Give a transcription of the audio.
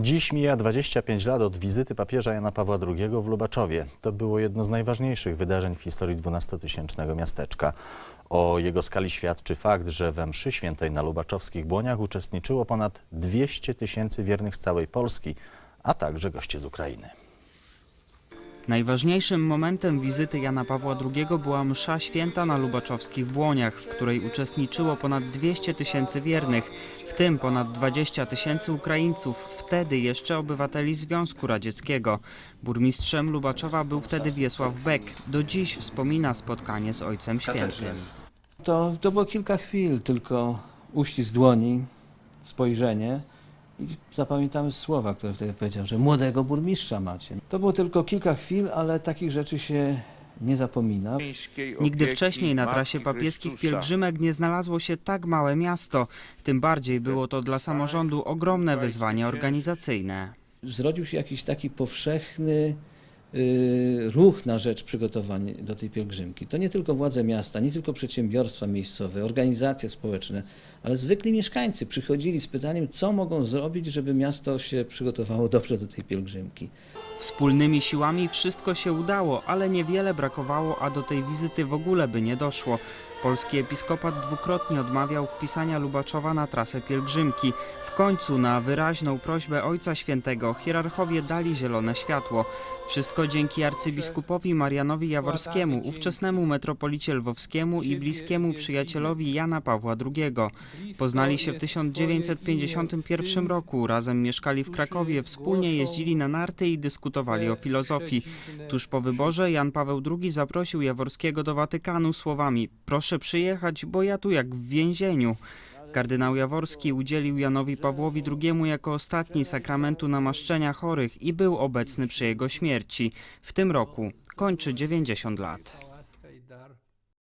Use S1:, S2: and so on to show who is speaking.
S1: Dziś mija 25 lat od wizyty papieża Jana Pawła II w Lubaczowie. To było jedno z najważniejszych wydarzeń w historii 12-tysięcznego miasteczka. O jego skali świadczy fakt, że we mszy świętej na lubaczowskich błoniach uczestniczyło ponad 200 tysięcy wiernych z całej Polski, a także goście z Ukrainy.
S2: Najważniejszym momentem wizyty Jana Pawła II była msza święta na Lubaczowskich Błoniach, w której uczestniczyło ponad 200 tysięcy wiernych, w tym ponad 20 tysięcy Ukraińców, wtedy jeszcze obywateli Związku Radzieckiego. Burmistrzem Lubaczowa był wtedy Wiesław Beck. Do dziś wspomina spotkanie z Ojcem Świętym.
S3: To, to było kilka chwil, tylko uścisk dłoni, spojrzenie i zapamiętamy słowa, które wtedy powiedział, że młodego burmistrza macie. To było tylko kilka chwil, ale takich rzeczy się nie zapomina.
S2: Nigdy wcześniej na trasie papieskich pielgrzymek nie znalazło się tak małe miasto. Tym bardziej było to dla samorządu ogromne wyzwanie organizacyjne.
S3: Zrodził się jakiś taki powszechny ruch na rzecz przygotowania do tej pielgrzymki. To nie tylko władze miasta, nie tylko przedsiębiorstwa miejscowe, organizacje społeczne, ale zwykli mieszkańcy przychodzili z pytaniem, co mogą zrobić, żeby miasto się przygotowało dobrze do tej pielgrzymki.
S2: Wspólnymi siłami wszystko się udało, ale niewiele brakowało, a do tej wizyty w ogóle by nie doszło. Polski episkopat dwukrotnie odmawiał wpisania Lubaczowa na trasę pielgrzymki. W końcu na wyraźną prośbę Ojca Świętego hierarchowie dali zielone światło. Wszystko dzięki arcybiskupowi Marianowi Jaworskiemu, ówczesnemu metropolicie lwowskiemu i bliskiemu przyjacielowi Jana Pawła II. Poznali się w 1951 roku, razem mieszkali w Krakowie, wspólnie jeździli na narty i dyskutowali o filozofii. Tuż po wyborze Jan Paweł II zaprosił Jaworskiego do Watykanu słowami: Proszę przyjechać, bo ja tu jak w więzieniu. Kardynał Jaworski udzielił Janowi Pawłowi II jako ostatni sakramentu namaszczenia chorych i był obecny przy jego śmierci. W tym roku kończy 90 lat.